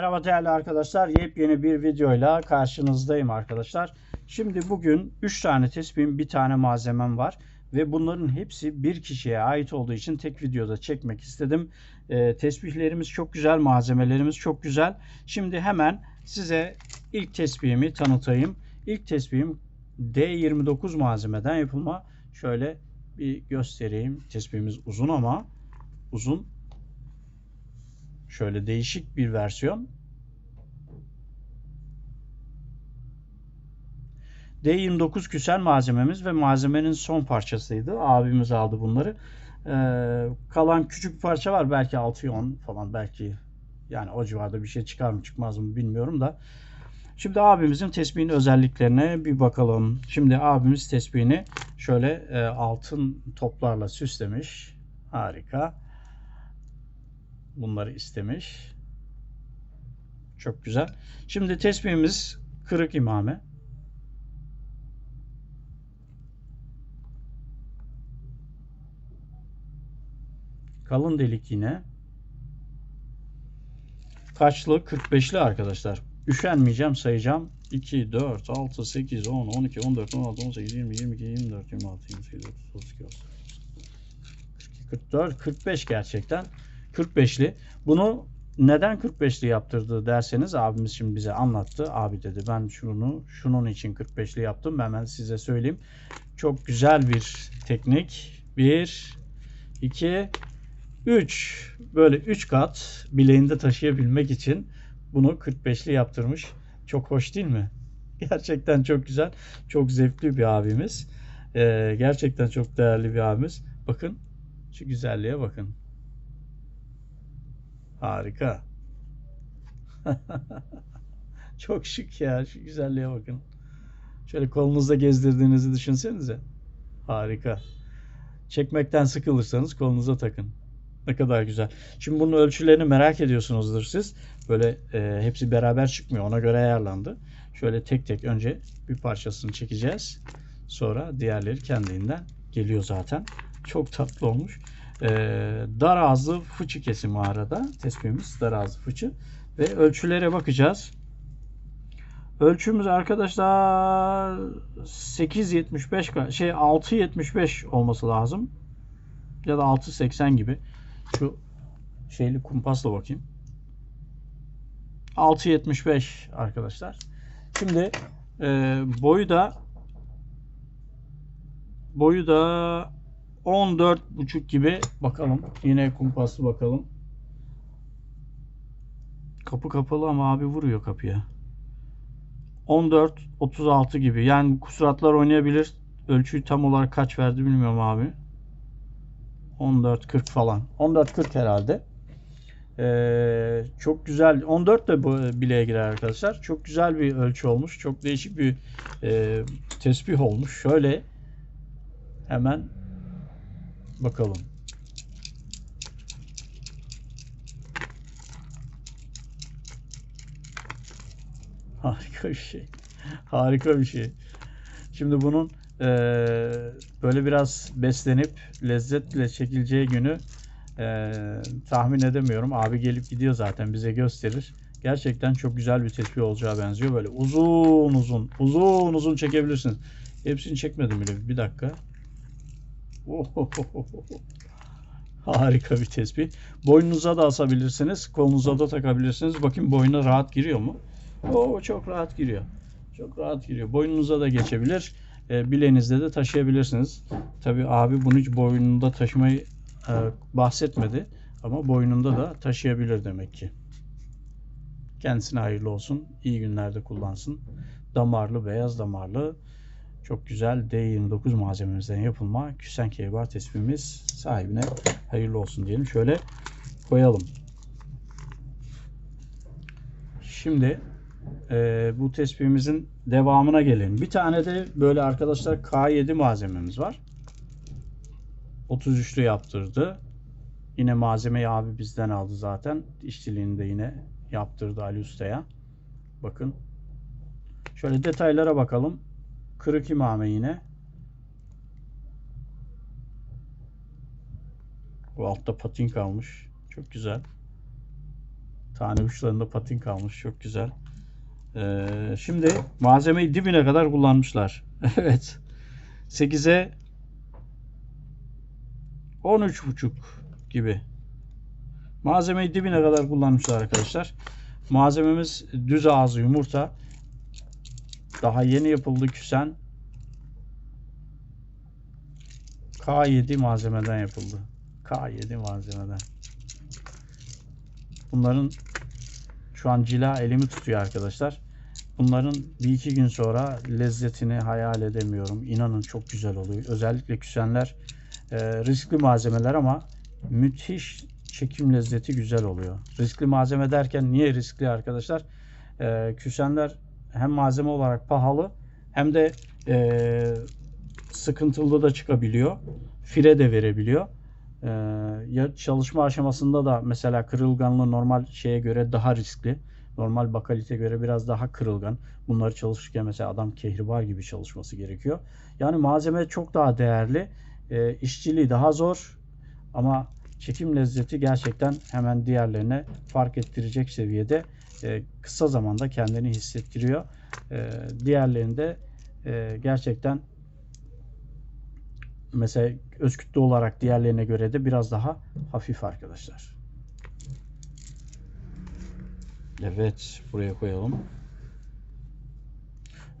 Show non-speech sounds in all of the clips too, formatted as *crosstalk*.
Merhaba değerli arkadaşlar. Yepyeni bir videoyla karşınızdayım arkadaşlar. Şimdi bugün 3 tane tespihim, bir tane malzemem var. Ve bunların hepsi bir kişiye ait olduğu için tek videoda çekmek istedim. Ee, tesbihlerimiz çok güzel, malzemelerimiz çok güzel. Şimdi hemen size ilk tesbihimi tanıtayım. İlk tesbihim D29 malzemeden yapılma. Şöyle bir göstereyim. Tesbihimiz uzun ama uzun Şöyle değişik bir versiyon. D29 küsel malzememiz ve malzemenin son parçasıydı. Abimiz aldı bunları. Ee, kalan küçük bir parça var. Belki 6 10 falan belki yani o civarda bir şey çıkar mı çıkmaz mı bilmiyorum da. Şimdi abimizin tesbihin özelliklerine bir bakalım. Şimdi abimiz tesbihini şöyle e, altın toplarla süslemiş. Harika. Bunları istemiş. Çok güzel. Şimdi tesbihimiz kırık imame. Kalın delik yine. Kaçlı? 45'li arkadaşlar. Üşenmeyeceğim sayacağım. 2, 4, 6, 8, 10, 12, 14, 16, 18, 20, 22, 24, 26, 28, 30, 32, 33, 44, 45 gerçekten. 45'li. Bunu neden 45'li yaptırdı derseniz abimiz şimdi bize anlattı. Abi dedi ben şunu şunun için 45'li yaptım. Ben hemen size söyleyeyim. Çok güzel bir teknik. 1 2 3 böyle 3 kat bileğinde taşıyabilmek için bunu 45'li yaptırmış. Çok hoş değil mi? *laughs* Gerçekten çok güzel. Çok zevkli bir abimiz. Ee, gerçekten çok değerli bir abimiz. Bakın şu güzelliğe bakın. Harika. *laughs* Çok şık ya. Şu güzelliğe bakın. Şöyle kolunuzda gezdirdiğinizi düşünsenize. Harika. Çekmekten sıkılırsanız kolunuza takın. Ne kadar güzel. Şimdi bunun ölçülerini merak ediyorsunuzdur siz. Böyle e, hepsi beraber çıkmıyor. Ona göre ayarlandı. Şöyle tek tek önce bir parçasını çekeceğiz. Sonra diğerleri kendiliğinden geliyor zaten. Çok tatlı olmuş. Ee, dar ağızlı fıçı kesimi arada. Tespihimiz dar ağızlı fıçı. Ve ölçülere bakacağız. Ölçümüz arkadaşlar 8.75 şey 6.75 olması lazım. Ya da 6.80 gibi. Şu şeyli kumpasla bakayım. 6.75 arkadaşlar. Şimdi e, boyu da boyu da 14.5 gibi bakalım. Yine kumpaslı bakalım. Kapı kapalı ama abi vuruyor kapıya. 14 36 gibi. Yani kusuratlar oynayabilir. Ölçüyü tam olarak kaç verdi bilmiyorum abi. 14 40 falan. 14 40 herhalde. Ee, çok güzel. 14 de bu bileğe girer arkadaşlar. Çok güzel bir ölçü olmuş. Çok değişik bir e, tesbih olmuş. Şöyle hemen Bakalım. Harika bir şey. Harika bir şey. Şimdi bunun e, böyle biraz beslenip lezzetle çekileceği günü e, tahmin edemiyorum. Abi gelip gidiyor zaten bize gösterir. Gerçekten çok güzel bir tespih olacağı benziyor. Böyle uzun uzun uzun uzun çekebilirsiniz. Hepsini çekmedim bile. Bir dakika. *laughs* Harika bir tespih. Boynunuza da asabilirsiniz. Kolunuza da takabilirsiniz. Bakın boyuna rahat giriyor mu? Oo, çok rahat giriyor. Çok rahat giriyor. Boynunuza da geçebilir. E, bileğinizde de taşıyabilirsiniz. Tabi abi bunu hiç boynunda taşımayı e, bahsetmedi. Ama boynunda da taşıyabilir demek ki. Kendisine hayırlı olsun. İyi günlerde kullansın. Damarlı, beyaz damarlı çok güzel D29 malzememizden yapılma Küsen Keybar tespihimiz sahibine hayırlı olsun diyelim. Şöyle koyalım. Şimdi e, bu tespihimizin devamına gelelim. Bir tane de böyle arkadaşlar K7 malzememiz var. 33'lü yaptırdı. Yine malzemeyi abi bizden aldı zaten. İşçiliğini de yine yaptırdı Ali Usta'ya. Bakın. Şöyle detaylara bakalım. Kırık imame yine. Bu altta patin kalmış. Çok güzel. Tane uçlarında patin kalmış. Çok güzel. Ee, şimdi malzemeyi dibine kadar kullanmışlar. *laughs* evet. 8'e 13,5 gibi. Malzemeyi dibine kadar kullanmışlar arkadaşlar. Malzememiz düz ağzı yumurta. Daha yeni yapıldı küsen. K7 malzemeden yapıldı. K7 malzemeden. Bunların şu an cila elimi tutuyor arkadaşlar. Bunların bir iki gün sonra lezzetini hayal edemiyorum. İnanın çok güzel oluyor. Özellikle küsenler e, riskli malzemeler ama müthiş çekim lezzeti güzel oluyor. Riskli malzeme derken niye riskli arkadaşlar? E, küsenler hem malzeme olarak pahalı hem de e, sıkıntılı da çıkabiliyor. Fire de verebiliyor. Ee, ya çalışma aşamasında da mesela kırılganlığı normal şeye göre daha riskli. Normal bakalite göre biraz daha kırılgan. Bunları çalışırken mesela adam kehribar gibi çalışması gerekiyor. Yani malzeme çok daha değerli. Ee, işçiliği daha zor. Ama çekim lezzeti gerçekten hemen diğerlerine fark ettirecek seviyede e, kısa zamanda kendini hissettiriyor. E, diğerlerinde e, gerçekten mesela öz kütle olarak diğerlerine göre de biraz daha hafif arkadaşlar. Evet, buraya koyalım.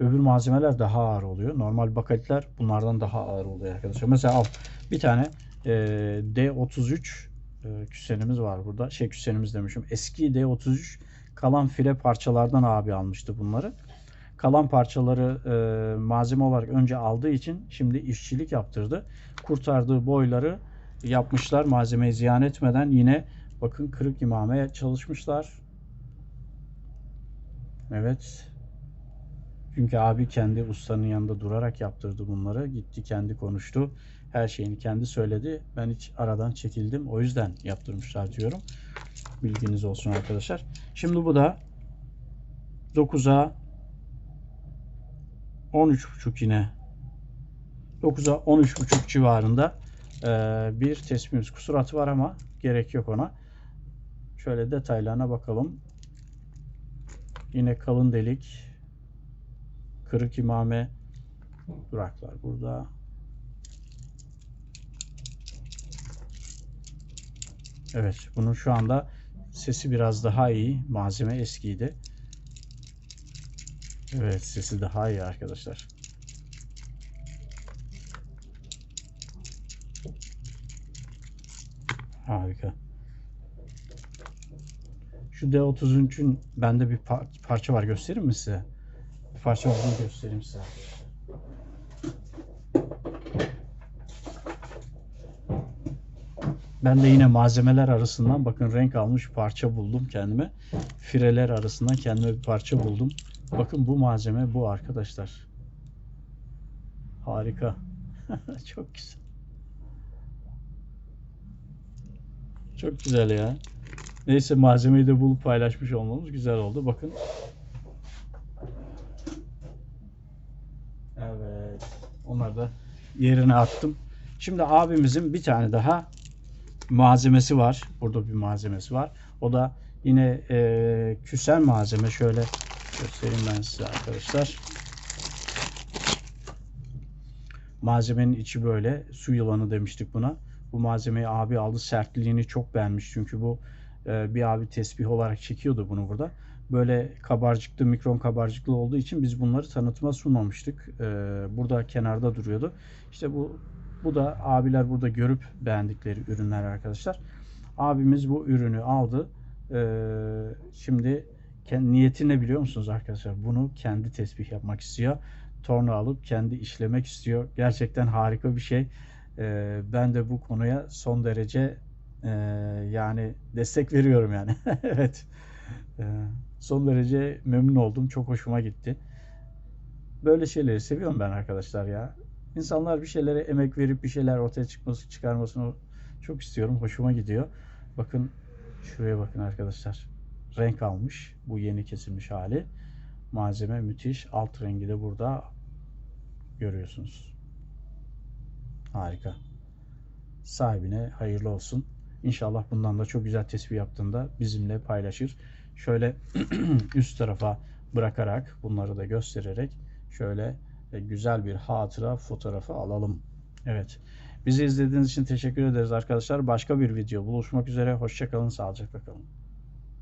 Öbür malzemeler daha ağır oluyor. Normal bakalitler bunlardan daha ağır oluyor arkadaşlar. Mesela al bir tane e, D33 e, küsenimiz var burada. Şey küsenimiz demişim. Eski D33 kalan file parçalardan abi almıştı bunları kalan parçaları e, malzeme olarak önce aldığı için şimdi işçilik yaptırdı. Kurtardığı boyları yapmışlar malzemeyi ziyan etmeden yine bakın kırık imameye çalışmışlar. Evet. Çünkü abi kendi ustanın yanında durarak yaptırdı bunları. Gitti kendi konuştu. Her şeyini kendi söyledi. Ben hiç aradan çekildim. O yüzden yaptırmışlar diyorum. Bilginiz olsun arkadaşlar. Şimdi bu da 9'a 13.5 yine 9'a 13.5 civarında bir tespihimiz kusuratı var ama gerek yok ona. Şöyle detaylarına bakalım. Yine kalın delik kırık imame duraklar burada. Evet bunun şu anda sesi biraz daha iyi. Malzeme eskiydi. Evet sesi daha iyi arkadaşlar. Harika. Şu D33'ün bende bir par parça var göstereyim mi size? Parça olduğunu göstereyim size. Ben de yine malzemeler arasından bakın renk almış parça buldum kendime. Fireler arasından kendime bir parça buldum. Bakın bu malzeme bu arkadaşlar. Harika. *laughs* Çok güzel. Çok güzel ya. Neyse malzemeyi de bulup paylaşmış olmamız güzel oldu. Bakın. Onları da yerine attım. Şimdi abimizin bir tane daha malzemesi var. Burada bir malzemesi var. O da yine e, küsen malzeme. Şöyle göstereyim ben size arkadaşlar. Malzemenin içi böyle su yılanı demiştik buna. Bu malzemeyi abi aldı. Sertliğini çok beğenmiş. Çünkü bu e, bir abi tesbih olarak çekiyordu bunu burada. Böyle kabarcıklı, mikron kabarcıklı olduğu için biz bunları tanıtıma sunmamıştık. E, burada kenarda duruyordu. İşte bu bu da abiler burada görüp beğendikleri ürünler arkadaşlar. Abimiz bu ürünü aldı. E, şimdi niyeti ne biliyor musunuz arkadaşlar? Bunu kendi tesbih yapmak istiyor. Torna alıp kendi işlemek istiyor. Gerçekten harika bir şey. Ee, ben de bu konuya son derece e, yani destek veriyorum yani. *laughs* evet. Ee, son derece memnun oldum. Çok hoşuma gitti. Böyle şeyleri seviyorum ben arkadaşlar ya. İnsanlar bir şeylere emek verip bir şeyler ortaya çıkması, çıkarmasını çok istiyorum. Hoşuma gidiyor. Bakın şuraya bakın arkadaşlar renk almış. Bu yeni kesilmiş hali. Malzeme müthiş. Alt rengi de burada görüyorsunuz. Harika. Sahibine hayırlı olsun. İnşallah bundan da çok güzel tespih yaptığında bizimle paylaşır. Şöyle *clears throat* üst tarafa bırakarak bunları da göstererek şöyle e, güzel bir hatıra fotoğrafı alalım. Evet. Bizi izlediğiniz için teşekkür ederiz arkadaşlar. Başka bir video buluşmak üzere. Hoşçakalın, sağlıcakla kalın.